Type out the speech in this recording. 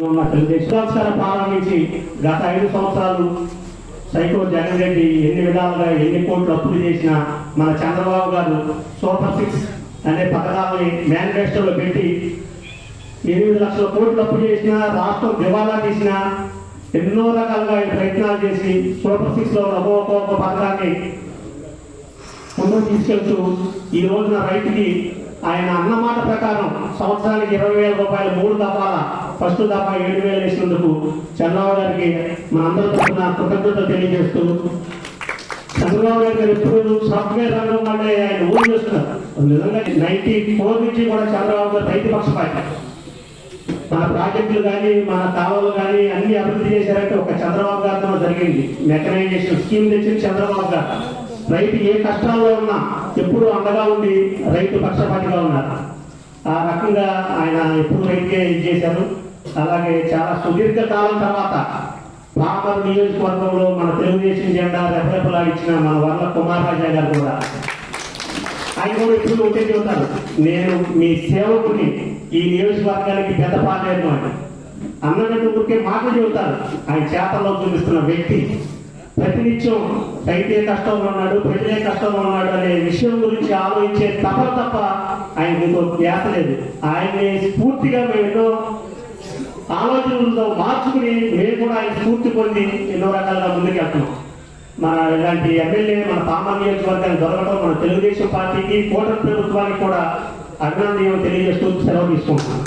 ఉన్న తెలుగుదేశం ప్రారంభించి గత ఐదు సంవత్సరాలు సైకో జగన్ రెడ్డి ఎన్ని విధాలుగా ఎన్ని కోట్లు అప్పులు చేసినా మన చంద్రబాబు గారు సూపర్ సిక్స్ అనే పథకాలని మేనిఫెస్టోలో పెట్టి ఎనిమిది లక్షల కోట్లు అప్పు చేసినా రాష్ట్రం దివాలా తీసిన ఎన్నో రకాలుగా ఆయన ప్రయత్నాలు చేసి సూపర్ సిక్స్లో ఒక్కొక్క పథకాన్ని ముందుకు తీసుకెళ్తూ ఈ రోజున రైతుకి ఆయన అన్నమాట ప్రకారం సంవత్సరానికి ఇరవై వేల రూపాయలు మూడు దఫాల ఫస్ట్ దఫా ఏడు వేలు వేసినందుకు చంద్రబాబు గారికి మనందరి తరఫున కృతజ్ఞతలు తెలియజేస్తూ చంద్రబాబు నాయుడు గారు ఎప్పుడు సాఫ్ట్వేర్ రంగం వాళ్ళే ఆయన ఊరు చేస్తున్నారు. నిజంగా నైన్టీ ఫోర్ నుంచి కూడా చంద్రబాబు గారు రైతు పక్షపాతి. మన ప్రాజెక్టులు కానీ మన కాలువలు కానీ అన్ని అభివృద్ధి చేశారంటే ఒక చంద్రబాబు గారితో జరిగింది. మెకనైజేషన్ స్కీమ్ తెచ్చిన చంద్రబాబు గారు. రైతు ఏ కష్టాల్లో ఉన్నా ఎప్పుడు అండగా ఉండి రైతు పక్షపాతిగా ఉన్నారు. ఆ రకంగా ఆయన ఎప్పుడు రైతుకే ఇది చేశారు. అలాగే చాలా సుదీర్ఘ కాలం తర్వాత పామర్ నియోజకవర్గంలో మన తెలుగుదేశం జెండా రెపరెపలాడించిన మన వర్ల కుమారరాజా గారు కూడా. ఆయన కూడా ఎప్పుడు ఒకటే చెబుతారు నేను మీ సేవకుని ఈ నియోజకవర్గానికి పెద్ద పాట అన్నట్టు ఊరికే మాటలు చెబుతారు. ఆయన చేతల్లో చూపిస్తున్న వ్యక్తి. ప్రతినిత్యం రైతే కష్టంలో ఉన్నాడు ప్రజలే కష్టంలో ఉన్నాడు అనే విషయం గురించి ఆలోచించే తప్ప తప్ప ఆయన ఇంకో ధ్యాస లేదు. ఆయన్ని స్ఫూర్తిగా మేము ఎన్నో ఆలోచనలతో మార్చుకుని మేము కూడా ఆయన స్ఫూర్తి పొంది ఎన్నో రకాలుగా ముందుకు వెళ్తున్నాం. మన ఇలాంటి ఎమ్మెల్యే మన పామ నియోజకవర్గాన్ని దొరకడం మన తెలుగుదేశం పార్టీకి కూటమి ప్రభుత్వానికి కూడా అభినందనం తెలియజేస్తూ సెలవు తీసుకుంటున్నాం